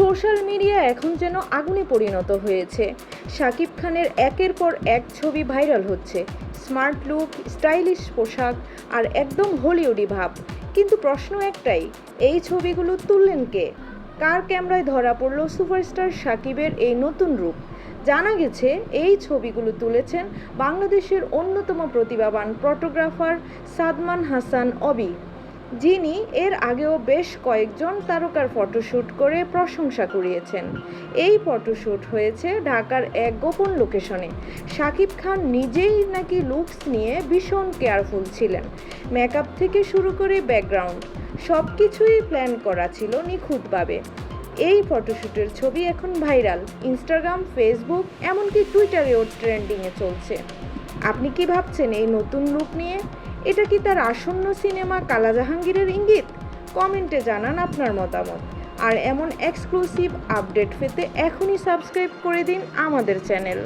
Social media এখন যেন আগুনে পরিণত হয়েছে। শাকিব খানের একের পর এক ছবি ভাইরাল হচ্ছে। স্মার্ট লুক, স্টাইলিশ পোশাক আর একদম হলিউডি ভাব। কিন্তু প্রশ্ন একটাই, এই ছবিগুলো তুললেন কে? কার ক্যামেরায় ধরা পড়ল সুপারস্টার শাকিবের এই নতুন রূপ? জানা গেছে, এই ছবিগুলো তুলেছেন বাংলাদেশের অন্যতম প্রতিভাবান ফটোগ্রাফার সাদমান হাসান অবি। যিনি এর আগেও বেশ কয়েকজন তারকার ফটোশ্যুট করে প্রশংসা কুড়িয়েছেন। এই ফটোশ্যুট হয়েছে ঢাকার এক গোপন লোকেশনে। শাকিব খান নিজেই নাকি লুকস নিয়ে ভীষণ কেয়ারফুল ছিলেন। মেকআপ থেকে শুরু করে ব্যাকগ্রাউন্ড সব কিছুই প্ল্যান করা ছিল নিখুঁতভাবে। এই ফটোশ্যুটের ছবি এখন ভাইরাল, ইনস্টাগ্রাম, ফেসবুক, এমনকি টুইটারেও ট্রেন্ডিংয়ে চলছে। আপনি কি ভাবছেন এই নতুন রূপ নিয়ে? এটা কি তার আসন্ন সিনেমা কালা জাহাঙ্গীরের ইঙ্গিত? কমেন্টে জানান আপনার মতামত। আর এমন এক্সক্লুসিভ আপডেট পেতে এখনই সাবস্ক্রাইব করে দিন আমাদের চ্যানেল